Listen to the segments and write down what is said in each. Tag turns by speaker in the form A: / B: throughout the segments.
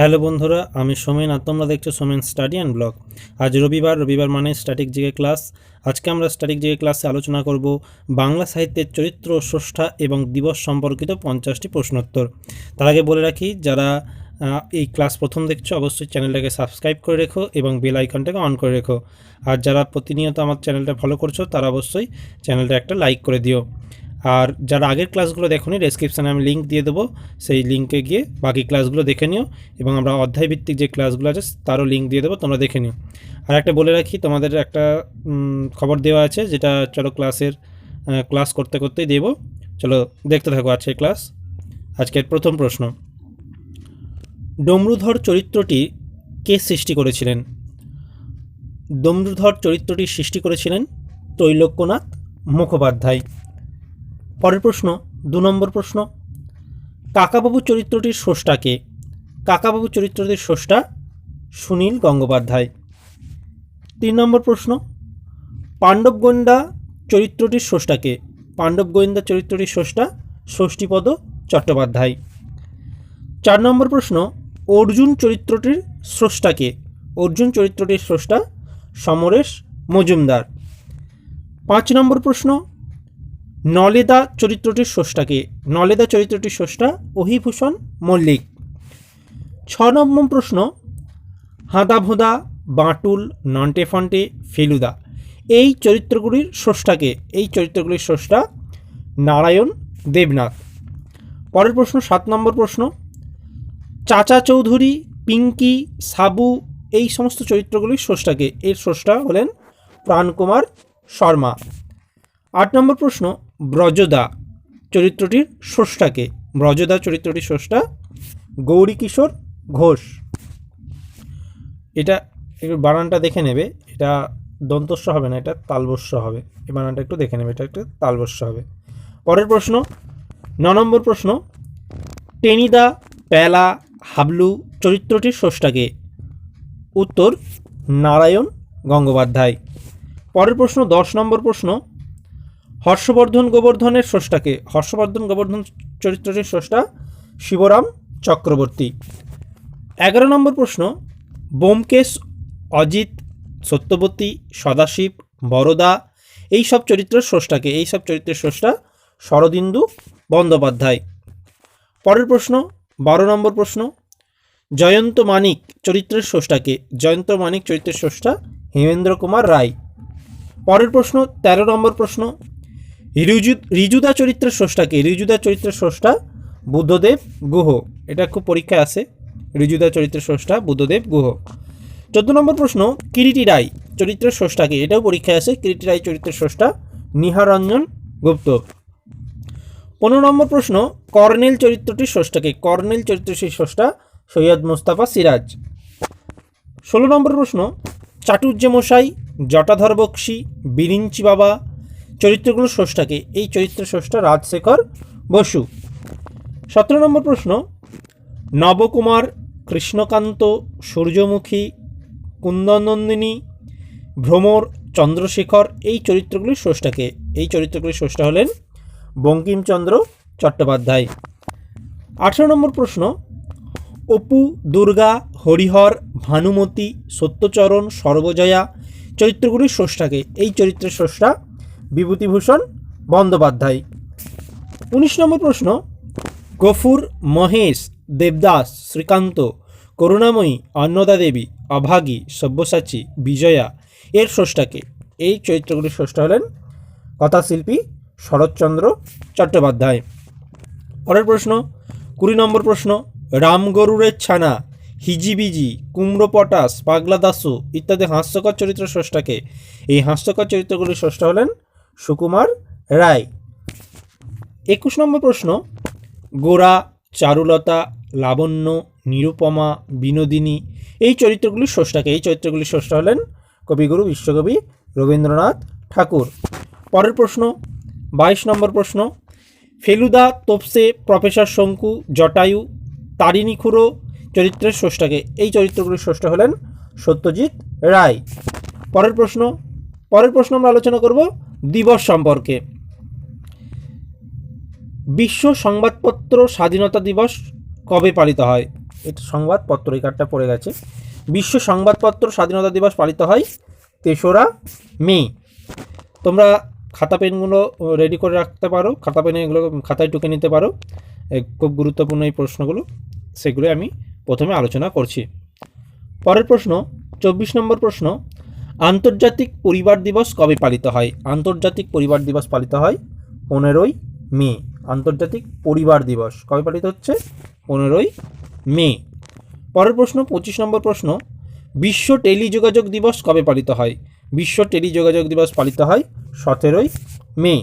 A: Hello বন্ধুরা, আমি সোমেন আর তোমরা দেখছ সোমেন স্টাডি অ্যান্ড ব্লগ। আজ রবিবার রবিবার মানে স্ট্যাটিক জিকে ক্লাস। আজকে আমরা স্ট্যাটিক জিকে ক্লাসে আলোচনা করব বাংলা সাহিত্যের চরিত্র, স্রষ্টা এবং দিবস সম্পর্কিত পঞ্চাশটি প্রশ্নোত্তর। তার আগে বলে রাখি, যারা এই ক্লাস প্রথম দেখছ, অবশ্যই চ্যানেলটাকে সাবস্ক্রাইব করে রেখো এবং বেল আইকনটাকে অন করে রেখো। আর যারা প্রতিনিয়ত আমার চ্যানেলটা ফলো করছ, তারা অবশ্যই চ্যানেলটা একটা লাইক করে দিও। আর যারা আগের ক্লাসগুলো দেখোনি ডেসক্রিপশানে আমি লিঙ্ক দিয়ে দেবো। সেই লিঙ্কে গিয়ে বাকি ক্লাসগুলো দেখে নিও এবং আমরা অধ্যায় ভিত্তিক যে ক্লাসগুলো আছে, তারও লিঙ্ক দিয়ে দেবো, তোমরা দেখে নিও। আর একটা বলে রাখি, তোমাদের একটা খবর দেওয়া আছে, যেটা চলো ক্লাসের ক্লাস করতে করতেই দেবো। চলো দেখতে থাকো আজকের ক্লাস আজকের প্রথম প্রশ্ন। ডমরুধর চরিত্রটি কে সৃষ্টি করেছিলেন? ডমরুধর চরিত্রটি সৃষ্টি করেছিলেন তৈলক্যনাথ মুখোপাধ্যায়। পরের প্রশ্ন, দু নম্বর প্রশ্ন, কাকাবাবু চরিত্রটির স্রষ্টাকে কাকাবাবু চরিত্রটির স্রষ্টা সুনীল গঙ্গোপাধ্যায়। তিন নম্বর প্রশ্ন, পাণ্ডব গোয়েন্দা চরিত্রটির স্রষ্টাকে পাণ্ডব গোয়েন্দা চরিত্রটির স্রষ্টা ষষ্ঠীপদ চট্টোপাধ্যায়। চার নম্বর প্রশ্ন, অর্জুন চরিত্রটির স্রষ্টাকে অর্জুন চরিত্রটির স্রষ্টা সমরেশ মজুমদার। পাঁচ নম্বর প্রশ্ন নলেদা চরিত্রটির স্রষ্টাকে নলেদা চরিত্রটির স্রষ্টা অহিভূষণ মল্লিক। ছ নম্বর প্রশ্ন হাঁদা ভোঁদা বাঁটুল নন্টে ফন্টে ফেলুদা, এই চরিত্রগুলির স্রষ্টাকে এই চরিত্রগুলির স্রষ্টা নারায়ণ দেবনাথ। পরের প্রশ্ন, সাত নম্বর প্রশ্ন, চাচা চৌধুরী, পিঙ্কি, সাবু, এই সমস্ত চরিত্রগুলির স্রষ্টাকে এর স্রষ্টা হলেন প্রাণকুমার শর্মা। আট নম্বর প্রশ্ন ব্রজদা চরিত্রটির স্রষ্টাকে। ব্রজদা চরিত্রটির স্রষ্টা গৌরী কিশোর ঘোষ। এটা একটু বানানটা দেখে নেবে। এটা দন্তস্ব হবে না, এটা তালবস্য হবে। এই বানানটা একটু দেখে নেবে, এটা একটু তালবস্য হবে। পরের প্রশ্ন, ন নম্বর প্রশ্ন, টেনিদা প্যালা হাবলু চরিত্রটির স্রষ্টাকে। উত্তর, নারায়ণ গঙ্গোপাধ্যায়। পরের প্রশ্ন, দশ নম্বর প্রশ্ন হর্ষবর্ধন গোবর্ধনের স্রষ্টাকে, হর্ষবর্ধন গোবর্ধন চরিত্রটির স্রষ্টা শিবরাম চক্রবর্তী। এগারো নম্বর প্রশ্ন, বোমকেশ, অজিত, সত্যবতী, সদাশিব, বরদা, এই সব চরিত্রের স্রষ্টাকে, এই সব চরিত্রের স্রষ্টা শরদিন্দু বন্দ্যোপাধ্যায়। পরের প্রশ্ন, বারো নম্বর প্রশ্ন, জয়ন্ত মানিক চরিত্রের স্রষ্টাকে, জয়ন্ত মানিক চরিত্রের স্রষ্টা হেমেন্দ্র কুমার রায়। পরের প্রশ্ন, তেরো নম্বর প্রশ্ন রিজু, রিজুদা চরিত্রের স্রষ্টাকে রিজুদা চরিত্রের স্রষ্টা বুদ্ধদেব গুহ। এটা খুব পরীক্ষায় আসে রিজুদা চরিত্রের স্রষ্টা বুদ্ধদেব গুহ। চোদ্দ নম্বর প্রশ্ন, কিরিটি রায় চরিত্রের স্রষ্টাকে এটাও পরীক্ষায় আসে কিরিটি রায় চরিত্রের স্রষ্টা নিহারঞ্জন গুপ্ত। পনেরো নম্বর প্রশ্ন, কর্নেল চরিত্রটির স্রষ্টাকে কর্নেল চরিত্রটির স্রষ্টা সৈয়দ মুস্তাফা সিরাজ। ষোলো নম্বর প্রশ্ন চাটুর্য মশাই জটাধর বক্সি বিরিঞ্চি বাবা চরিত্রগুলোর স্রষ্টাকে এই চরিত্রের স্রষ্টা রাজশেখর বসু। সতেরো নম্বর প্রশ্ন, নবকুমার, কৃষ্ণকান্ত, সূর্যমুখী, কুন্দনন্দিনী, ভ্রমর, চন্দ্রশেখর, এই চরিত্রগুলির স্রষ্টাকে এই চরিত্রগুলির স্রষ্টা হলেন বঙ্কিমচন্দ্র চট্টোপাধ্যায়। আঠেরো নম্বর প্রশ্ন, অপু, দুর্গা, হরিহর, ভানুমতি, সত্যচরণ, সর্বজয়া, চরিত্রগুলির স্রষ্টাকে এই চরিত্রের স্রষ্টা বিভূতিভূষণ বন্দ্যোপাধ্যায়। উনিশ নম্বর প্রশ্ন, গফুর, মহেশ, দেবদাস, শ্রীকান্ত, করুণাময়ী, অন্নদা দেবী, অভাগী, সব্যসাচী, বিজয়া, এর স্রষ্টাকে এই চরিত্রগুলির স্রষ্টা হলেন কথাশিল্পী শরৎচন্দ্র চট্টোপাধ্যায়। পরের প্রশ্ন, কুড়ি নম্বর প্রশ্ন রামগরুরের ছানা, হিজিবিজি, কুমড়ো পটাশ, পাগলা দাসু ইত্যাদি হাস্যকর চরিত্র স্রষ্টাকে এই হাস্যকর চরিত্রগুলির স্রষ্টা হলেন সুকুমার রায়। একুশ নম্বর প্রশ্ন, গোরা, চারুলতা, লাবণ্য, নিরুপমা, বিনোদিনী, এই চরিত্রগুলির স্রষ্টাকে এই চরিত্রগুলির স্রষ্টা হলেন কবিগুরু বিশ্বকবি রবীন্দ্রনাথ ঠাকুর। পরের প্রশ্ন, বাইশ নম্বর প্রশ্ন, ফেলুদা, তোপসে, প্রফেসর শঙ্কু, জটায়ু, তারিণী খুড়ো চরিত্রের স্রষ্টাকে এই চরিত্রগুলির স্রষ্টা হলেন সত্যজিৎ রায়। পরের প্রশ্ন পরের প্রশ্ন আমরা আলোচনা করব দিবস সম্পর্কে। বিশ্ব সংবাদপত্র স্বাধীনতা দিবস কবে পালিত হয়? এটা সংবাদপত্র, এই কার্ডটা পড়ে গেছে। বিশ্ব সংবাদপত্র স্বাধীনতা দিবস পালিত হয় তেসরা মে। তোমরা খাতা পেনগুলো রেডি করে রাখতে পারো, খাতা পেনে এগুলো খাতায় টুকে নিতে পারো। খুব গুরুত্বপূর্ণ এই প্রশ্নগুলো সেগুলো আমি প্রথমে আলোচনা করছি। পরের প্রশ্ন, চব্বিশ নম্বর প্রশ্ন আন্তর্জাতিক পরিবার দিবস কবে পালিত হয়? আন্তর্জাতিক পরিবার দিবস পালিত হয় পনেরোই মে। আন্তর্জাতিক পরিবার দিবস কবে পালিত হচ্ছে? পনেরোই মে। পরের প্রশ্ন, পঁচিশ নম্বর প্রশ্ন, বিশ্ব টেলিযোগাযোগ দিবস কবে পালিত হয়? বিশ্ব টেলিযোগাযোগ দিবস পালিত হয় সতেরোই মে।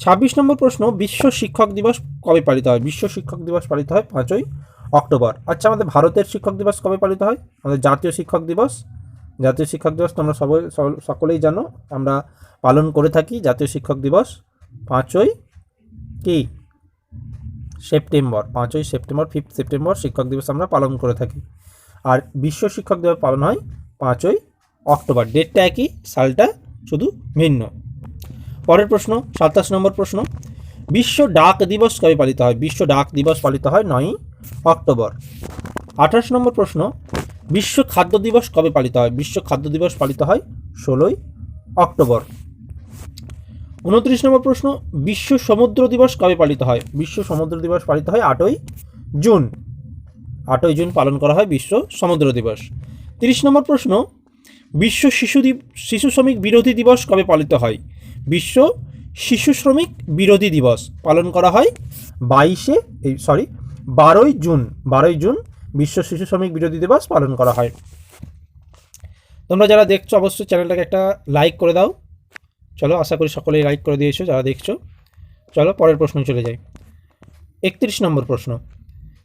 A: ছাব্বিশ নম্বর প্রশ্ন, বিশ্ব শিক্ষক দিবস কবে পালিত হয়? বিশ্ব শিক্ষক দিবস পালিত হয় পাঁচই অক্টোবর। আচ্ছা আমাদের ভারতের শিক্ষক দিবস কবে পালিত হয়? আমাদের জাতীয় শিক্ষক দিবস জাতীয় শিক্ষক দিবস তোমরা সবাই, সব- সকলেই জানো। আমরা পালন করে থাকি জাতীয় শিক্ষক দিবস পাঁচই কি? সেপ্টেম্বর। পাঁচই সেপ্টেম্বর, ফিফথ সেপ্টেম্বর শিক্ষক দিবস আমরা পালন করে থাকি। আর বিশ্ব শিক্ষক দিবস পালন হয় পাঁচই অক্টোবর। ডেটটা একই, সালটা শুধু ভিন্ন। পরের প্রশ্ন, সাতাশ নম্বর প্রশ্ন। বিশ্ব ডাক দিবস কবে পালিত হয়? বিশ্ব ডাক দিবস পালিত হয় নয়ই অক্টোবর। আঠাশ নম্বর প্রশ্ন বিশ্ব খাদ্য দিবস কবে পালিত হয়? বিশ্ব খাদ্য দিবস পালিত হয় ষোলোই অক্টোবর। উনত্রিশ নম্বর প্রশ্ন, বিশ্ব সমুদ্র দিবস কবে পালিত হয়? বিশ্ব সমুদ্র দিবস পালিত হয় আটই জুন। আটই জুন পালন করা হয় বিশ্ব সমুদ্র দিবস। তিরিশ নম্বর প্রশ্ন, বিশ্ব শিশু শিশু শ্রমিক বিরোধী দিবস কবে পালিত হয়? বিশ্ব শিশু শ্রমিক বিরোধী দিবস পালন করা হয় বাইশে, এই সরি বারোই জুন। বারোই জুন বিশ্ব শিশু শ্রমিক বিরোধী দিবস পালন করা হয়। তোমরা যারা দেখছ, অবশ্যই চ্যানেলটাকে একটা লাইক করে দাও। চলো, আশা করি সকলেই লাইক করে দিয়েছ, যারা দেখছ। চলো, পরের প্রশ্ন চলে যাই। একত্রিশ নম্বর প্রশ্ন।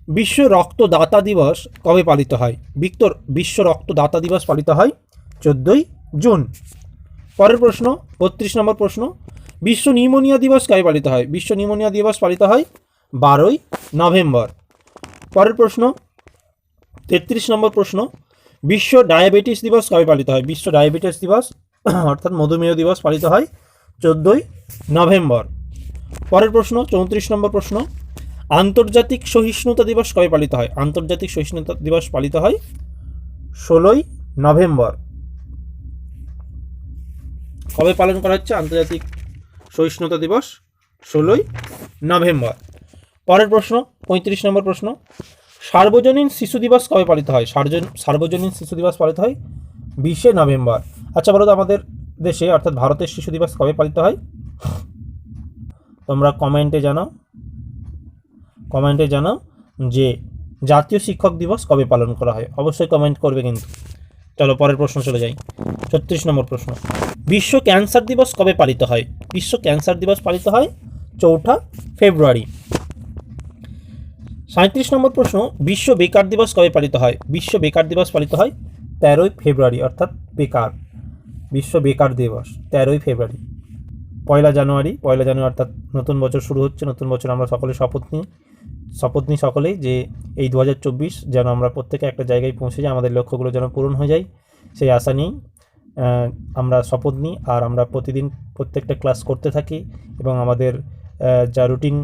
A: বিশ্ব রক্তদাতা দিবস কবে পালিত হয়? বিক্তর, বিশ্ব রক্তদাতা দিবস পালিত হয় চোদ্দোই জুন। পরের প্রশ্ন, বত্রিশ নম্বর প্রশ্ন। বিশ্ব নিউমোনিয়া দিবস কবে পালিত হয়? বিশ্ব নিউমোনিয়া দিবস পালিত হয় বারোই নভেম্বর। পরের প্রশ্ন তেত্রিশ নম্বর প্রশ্ন, বিশ্ব ডায়াবেটিস দিবস কবে পালিত হয়? বিশ্ব ডায়াবেটিস দিবস, অর্থাৎ মধুমেহ দিবস পালিত হয় চোদ্দোই নভেম্বর। পরের প্রশ্ন, চৌত্রিশ নম্বর প্রশ্ন, আন্তর্জাতিক সহিষ্ণুতা দিবস কবে পালিত হয়? আন্তর্জাতিক সহিষ্ণুতা দিবস পালিত হয় ষোলোই নভেম্বর। কবে পালন করা হচ্ছে? আন্তর্জাতিক সহিষ্ণুতা দিবস ষোলোই নভেম্বর। পরের প্রশ্ন, পঁয়ত্রিশ নম্বর প্রশ্ন সার্বজনীন শিশু দিবস কবে পালিত হয়? সার্বজন সার্বজনীন শিশু দিবস পালিত হয় বিশে নভেম্বর। আচ্ছা বলো আমাদের দেশে, অর্থাৎ ভারতের শিশু দিবস কবে পালিত হয়? তোমরা কমেন্টে জানাও। কমেন্টে জানাও যে জাতীয় শিক্ষক দিবস কবে পালন করা হয়। অবশ্যই কমেন্ট করবে কিন্তু। চলো, পরের প্রশ্ন চলে যাই। ছত্রিশ নম্বর প্রশ্ন। বিশ্ব ক্যান্সার দিবস কবে পালিত হয়? বিশ্ব ক্যান্সার দিবস পালিত হয় চৌঠা ফেব্রুয়ারি। সাঁত্রিশ নম্বর প্রশ্ন, বিশ্ব বেকার দিবস কবে পালিত হয়? বিশ্ব বেকার দিবস পালিত হয় তেরোই ফেব্রুয়ারি, অর্থাৎ বেকার। বিশ্ব বেকার দিবস, তেরোই ফেব্রুয়ারি। পয়লা জানুয়ারি পয়লা জানুয়ারি, অর্থাৎ নতুন বছর শুরু হচ্ছে, নতুন বছর আমরা সকলে শপথ নিই। শপথ নিই সকলেই যে এই দু হাজার চব্বিশ যেন আমরা প্রত্যেকে একটা জায়গায় পৌঁছে যাই, আমাদের লক্ষ্যগুলো যেন পূরণ হয়ে যায়, সেই আশা নিয়েই আমরা শপথ নিই। আর আমরা প্রতিদিন প্রত্যেকটা ক্লাস করতে থাকি এবং আমাদের যা রুটিন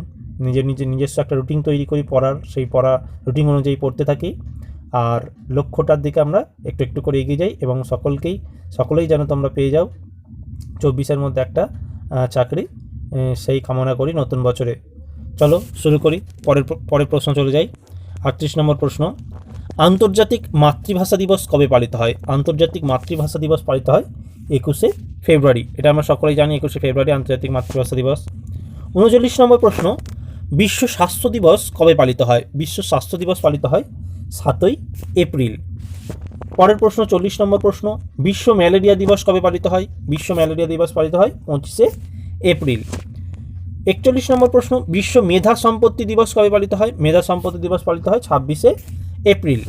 A: নিজের নিজের নিজস্ব একটা রুটিন তৈরি করি পড়ার, সেই পড়া রুটিন অনুযায়ী পড়তে থাকি। আর লক্ষ্যটার দিকে আমরা একটু একটু করে এগিয়ে যাই এবং সকলকেই, সকলেই যেন তোমরা পেয়ে যাও চব্বিশের মধ্যে একটা চাকরি সেই কামনা করি নতুন বছরে। চলো শুরু করি, পরের পরের প্রশ্ন চলে যাই। আটত্রিশ নম্বর প্রশ্ন, আন্তর্জাতিক মাতৃভাষা দিবস কবে পালিত হয়? আন্তর্জাতিক মাতৃভাষা দিবস পালিত হয় একুশে ফেব্রুয়ারি। এটা আমরা সকলেই জানি একুশে ফেব্রুয়ারি আন্তর্জাতিক মাতৃভাষা দিবস। উনচল্লিশ নম্বর প্রশ্ন বিশ্ব স্বাস্থ্য দিবস কবে পালিত হয়? বিশ্ব স্বাস্থ্য দিবস পালিত হয় সাতই এপ্রিল। পরের প্রশ্ন, চল্লিশ নম্বর প্রশ্ন, বিশ্ব ম্যালেরিয়া দিবস কবে পালিত হয়? বিশ্ব ম্যালেরিয়া দিবস পালিত হয় পঁচিশে এপ্রিল। একচল্লিশ নম্বর প্রশ্ন, বিশ্ব মেধা সম্পত্তি দিবস কবে পালিত হয়? মেধা সম্পত্তি দিবস পালিত হয় ছাব্বিশে এপ্রিল।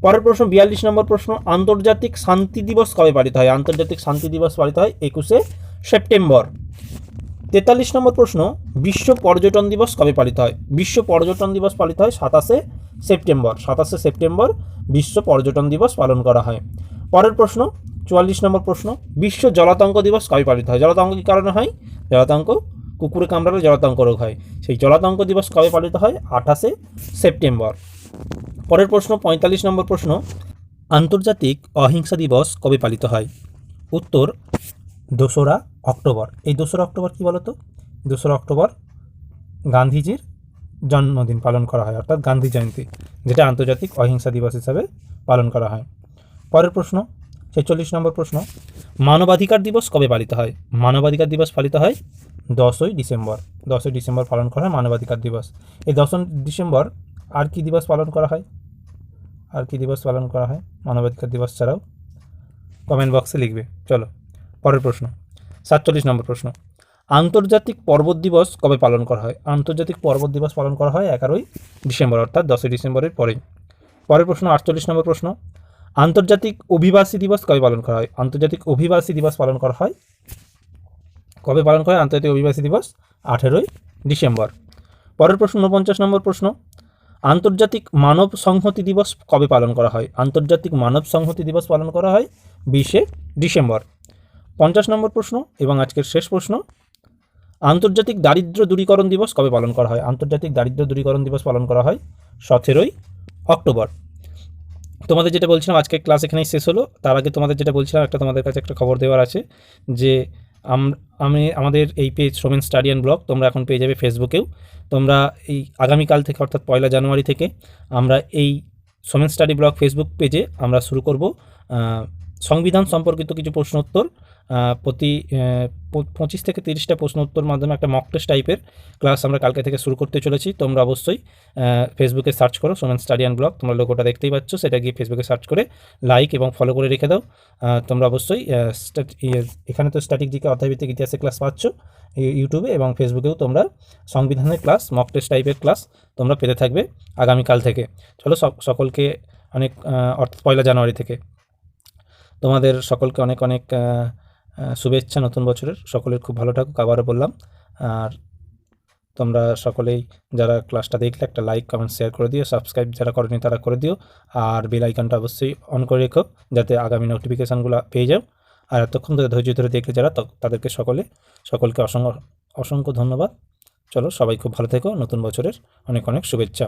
A: পরের প্রশ্ন, বিয়াল্লিশ নম্বর প্রশ্ন, আন্তর্জাতিক শান্তি দিবস কবে পালিত হয়? আন্তর্জাতিক শান্তি দিবস পালিত হয় একুশে সেপ্টেম্বর। তেতাল্লিশ নম্বর প্রশ্ন, বিশ্ব পর্যটন দিবস কবে পালিত হয়? বিশ্ব পর্যটন দিবস পালিত হয় সাতাশে সেপ্টেম্বর। সাতাশে সেপ্টেম্বর বিশ্ব পর্যটন দিবস পালন করা হয়। পরের প্রশ্ন, চুয়াল্লিশ নম্বর প্রশ্ন, বিশ্ব জলাতঙ্ক দিবস কবে পালিত হয়? জলাতঙ্ক কী কারণে হয়? জলাতঙ্ক কুকুরে কামড়ালে জলাতঙ্ক রোগ হয়। সেই জলাতঙ্ক দিবস কবে পালিত হয়? আঠাশে সেপ্টেম্বর। পরের প্রশ্ন, পঁয়তাল্লিশ নম্বর প্রশ্ন, আন্তর্জাতিক অহিংসা দিবস কবে পালিত হয়? উত্তর দোসরা অক্টোবর। এই দোসরা অক্টোবর কী বলতো? দোসরা অক্টোবর গান্ধীজির জন্মদিন পালন করা হয়, অর্থাৎ গান্ধী জয়ন্তী, যেটা আন্তর্জাতিক অহিংসা দিবস হিসাবে পালন করা হয়। পরের প্রশ্ন, ছেচল্লিশ নম্বর প্রশ্ন, মানবাধিকার দিবস কবে পালিত হয়? মানবাধিকার দিবস পালিত হয় দশই ডিসেম্বর। দশই ডিসেম্বর পালন করা হয় মানবাধিকার দিবস। এই দশই ডিসেম্বর আর কি দিবস পালন করা হয়? আর কি দিবস পালন করা হয় মানবাধিকার দিবস ছাড়াও? কমেন্ট বক্সে লিখবে। চলো। পরের প্রশ্ন, সাতচল্লিশ নম্বর প্রশ্ন, আন্তর্জাতিক পর্বত দিবস কবে পালন করা হয়? আন্তর্জাতিক পর্বত দিবস পালন করা হয় এগারোই ডিসেম্বর, অর্থাৎ দশই ডিসেম্বরের পরেই। পরের প্রশ্ন, আটচল্লিশ নম্বর প্রশ্ন, আন্তর্জাতিক অভিবাসী দিবস কবে পালন করা হয়? আন্তর্জাতিক অভিবাসী দিবস পালন করা হয় কবে পালন করা হয়? আন্তর্জাতিক অভিবাসী দিবস আঠেরোই ডিসেম্বর। পরের প্রশ্ন উনপঞ্চাশ নম্বর প্রশ্ন, আন্তর্জাতিক মানব সংহতি দিবস কবে পালন করা হয়? আন্তর্জাতিক মানব সংহতি দিবস পালন করা হয় বিশে ডিসেম্বর। পঞ্চাশ নম্বর প্রশ্ন এবং আজকের শেষ প্রশ্ন। আন্তর্জাতিক দারিদ্র দূরীকরণ দিবস কবে পালন করা হয়? আন্তর্জাতিক দারিদ্র দূরীকরণ দিবস পালন করা হয় সতেরোই অক্টোবর। তোমাদের যেটা বলছিলাম আজকে ক্লাস এখানেই শেষ হলো। তার আগে তোমাদের যেটা বলছিলাম একটা তোমাদের কাছে একটা খবর দেওয়ার আছে যে আম- আমি আমাদের এই পেজ সোমেন স্টাডিয়ান ব্লগ তোমরা এখন পেয়ে যাবে ফেসবুকেও তোমরা এই আগামীকাল থেকে অর্থাৎ পয়লা জানুয়ারি থেকে আমরা এই সোমেন স্টাডি ব্লগ ফেসবুক পেজে আমরা শুরু করব। সংবিধান সম্পর্কিত কিছু প্রশ্ন উত্তর আহ, প্রতি পঁচিশ থেকে তিরিশটা প্রশ্ন উত্তর মাধ্যমে একটা মক টেস্ট টাইপের ক্লাস আমরা কালকে থেকে শুরু করতে চলেছি। তোমরা অবশ্যই ফেসবুকে সার্চ করো সোমেন স্টাডিয়ান ব্লগ তোমরা লোগোটা দেখতেই পাচ্ছ সেটা গিয়ে ফেসবুকে সার্চ করে লাইক এবং ফলো করে রেখে দাও। তোমরা অবশ্যই ইয়ে, এখানে তো স্ট্যাটিক জিকে অধ্যায়ভিত্তিক ইতিহাসের ক্লাস পাচ্ছ ইউটিউবে এবং ফেসবুকেও তোমরা সংবিধানের ক্লাস মক টেস্ট টাইপের ক্লাস তোমরা পেতে থাকবে আগামীকাল থেকে। চলো সকলকে অনেক অর্থাৎ পয়লা জানুয়ারি থেকে। তোমাদের সকলকে অনেক অনেক শুভেচ্ছা নতুন বছরের সকলের, খুব ভালো থাকুক, আবারও বললাম। আর তোমরা সকলেই যারা ক্লাসটা দেখলে একটা লাইক, কমেন্ট, শেয়ার করে দিও, সাবস্ক্রাইব যারা করেনি তারা করে দিও। আর বেল আইকনটা অবশ্যই অন করে রেখো, যাতে আগামী নোটিফিকেশানগুলো পেয়ে যাও। আর এতক্ষণ ধরে, ধৈর্য ধরে দেখলে যারা তাদেরকে সকলে, সকলকে অসংখ্য অসংখ্য ধন্যবাদ। চলো সবাই খুব ভালো থেকো, নতুন বছরের অনেক অনেক শুভেচ্ছা।